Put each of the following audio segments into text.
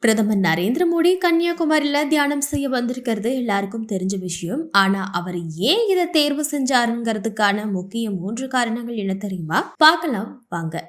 பிரதமர் நரேந்திர மோடி கன்னியாகுமரியில தியானம் செய்ய வந்திருக்கிறது எல்லாருக்கும் தெரிஞ்ச விஷயம். ஆனா அவர் ஏன் இதை தேர்வு செஞ்சாருங்கிறதுக்கான முக்கிய மூன்று காரணங்கள் என்ன தெரியுமா? பார்க்கலாம் வாங்க.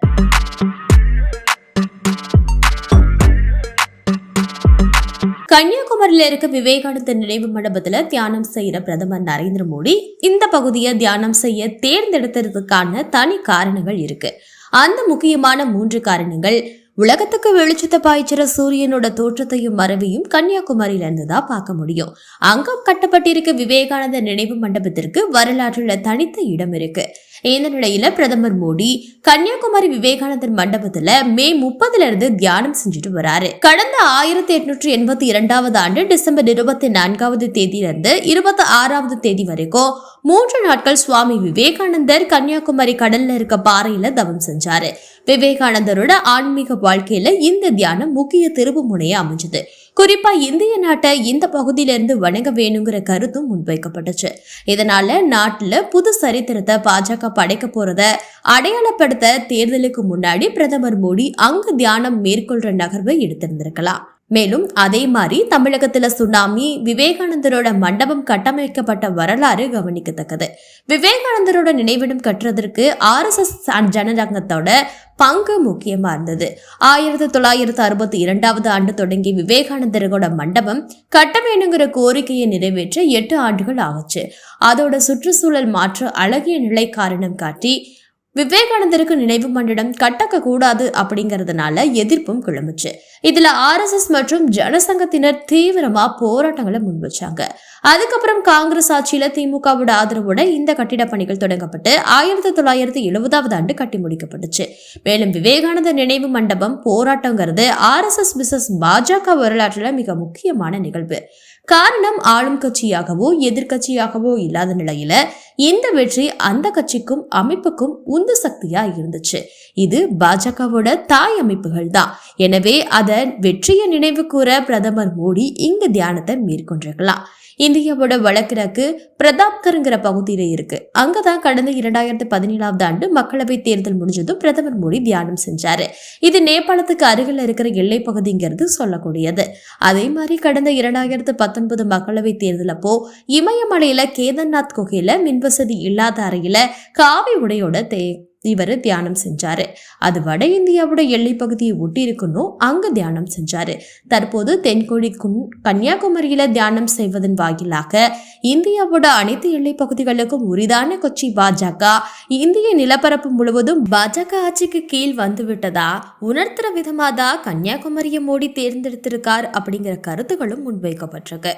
கன்னியாகுமரியில இருக்க விவேகானந்தர் நினைவு மண்டபத்துல தியானம் செய்யற பிரதமர் நரேந்திர மோடி இந்த பகுதியை தியானம் செய்ய தேர்ந்தெடுத்ததுக்கான தனி காரணங்கள் இருக்கு. அந்த முக்கியமான மூன்று காரணங்கள் உலகத்துக்கு வெளிச்சத்தை பாய்ச்சிற சூரியனோட தோற்றத்தையும் மறைவையும் கன்னியாகுமரியில இருந்துதான் பார்க்க முடியும். அங்க கட்டப்பட்டிருக்க விவேகானந்தர் நினைவு மண்டபத்திற்கு வரலாற்றுல தனித்த இடம் இருக்கு. இந்த நிலையில பிரதமர் மோடி கன்னியாகுமரி விவேகானந்தர் மண்டபத்துல மே முப்பதுல இருந்து தியானம் செஞ்சுட்டு வராரு. கடந்த ஆயிரத்தி எட்நூற்றி எண்பத்தி இரண்டாவது ஆண்டு டிசம்பர் இருபத்தி நான்காவது தேதியிலிருந்து இருபத்தி ஆறாவது தேதி வரைக்கும் மூன்று நாட்கள் சுவாமி விவேகானந்தர் கன்னியாகுமரி கடல்ல இருக்க பாறையில தவம் செஞ்சாரு. விவேகானந்தரோட ஆன்மீக வாழ்க்கையில இந்த தியானம் முக்கிய திருப்பு முனைய அமைஞ்சது. குறிப்பா இந்திய நாட்டை இந்த பகுதியிலிருந்து வணங்க வேணுங்கிற கருத்தும் முன்வைக்கப்பட்டுச்சு. இதனால நாட்டுல புது சரித்திரத்தை பாஜக படைக்க போறத அடையாளப்படுத்த தேர்தலுக்கு முன்னாடி பிரதமர் மோடி அங்கு தியானம் மேற்கொள்ற நகர்வை எடுத்திருந்திருக்கலாம். மேலும் அதே மாதிரி தமிழகத்துல சுனாமி விவேகானந்தரோட மண்டபம் கட்டமைக்கப்பட்ட வரலாறு கவனிக்கத்தக்கது. விவேகானந்தரோட நினைவிடம் கட்டுறதற்கு ஆர்எஸ்எஸ் ஜனரங்கத்தோட பங்கு முக்கியமா இருந்தது. ஆயிரத்தி தொள்ளாயிரத்தி அறுபத்தி இரண்டாவது ஆண்டு தொடங்கி விவேகானந்தரோட மண்டபம் கட்ட வேணுங்கிற கோரிக்கையை நிறைவேற்ற எட்டு ஆண்டுகள் ஆகுச்சு அதோட சுற்றுச்சூழல் மாற்ற அழகிய நிலை காரணம் காட்டி விவேகானந்தருக்கு நினைவு மண்டலம் கட்டக்க கூடாது அப்படிங்கறதுனால எதிர்ப்பும் கிளம்புச்சு. இதுல ஆர்எஸ்எஸ் மற்றும் ஜனசங்கத்தினர் தீவிரமா போராட்டங்களை முன் வச்சாங்க அதுக்கப்புறம் காங்கிரஸ் ஆட்சியில திமுகவோட ஆதரவோட இந்த கட்டிட பணிகள் தொடங்கப்பட்டு ஆயிரத்தி தொள்ளாயிரத்தி எழுபதாவது ஆண்டு கட்டி முடிக்கப்பட்டுச்சு. மேலும் விவேகானந்தர் நினைவு மண்டபம் போராட்டங்கிறது ஆர்எஸ்எஸ் பிசஸ் பாஜக வரலாற்றுல மிக முக்கியமான நிகழ்வு. காரணம் ஆளும் கட்சியாகவோ எதிர்கட்சியாகவோ இல்லாத நிலையில இந்த வெற்றி அந்த கட்சிக்கும் அமைப்புக்கும் உந்து சக்தியா இருந்துச்சு. இது பாஜகவோட தாய் அமைப்புகள் தான். எனவே அதன் வெற்றியை நினைவு கூற பிரதமர் மோடி இங்கு தியானத்தை மேற்கொண்டிருக்கலாம். இந்தியாவோட வடகிழக்கு பிரதாப்கருங்கிற பகுதியில இருக்கு. அங்கதான் கடந்த இரண்டாயிரத்தி பதினேழாவது ஆண்டு மக்களவை தேர்தல் முடிஞ்சதும் பிரதமர் மோடி தியானம் செஞ்சாரு. இது நேபாளத்துக்கு அருகில் இருக்கிற எல்லை பகுதிங்கிறது சொல்லக்கூடியது. அதே மாதிரி கடந்த இரண்டாயிரத்து பத்தொன்பது மக்களவை தேர்தல் அப்போ இமயமலையில கேதார்நாத் குகையில மின்வசதி இல்லாத அறையில காவி உடையோட தே இவர் தியானம் செஞ்சாரு. அது வட இந்தியாவோட எல்லை பகுதியை ஒட்டி இருக்கணும் அங்க தியானம் செஞ்சாரு. தற்போது தென்கோடி கன்னியாகுமரியில தியானம் செய்வதன் வாயிலாக இந்தியாவோட அனைத்து எல்லை பகுதிகளுக்கும் உரிதான கொச்சி பாஜக இந்திய நிலப்பரப்பு முழுவதும் பாஜக ஆட்சிக்கு கீழ் வந்துவிட்டதா? உணர்த்துற விதமாக தான் கன்னியாகுமரியை மோடி தேர்ந்தெடுத்திருக்கார் அப்படிங்கிற கருத்துகளும் முன்வைக்கப்பட்டிருக்கு.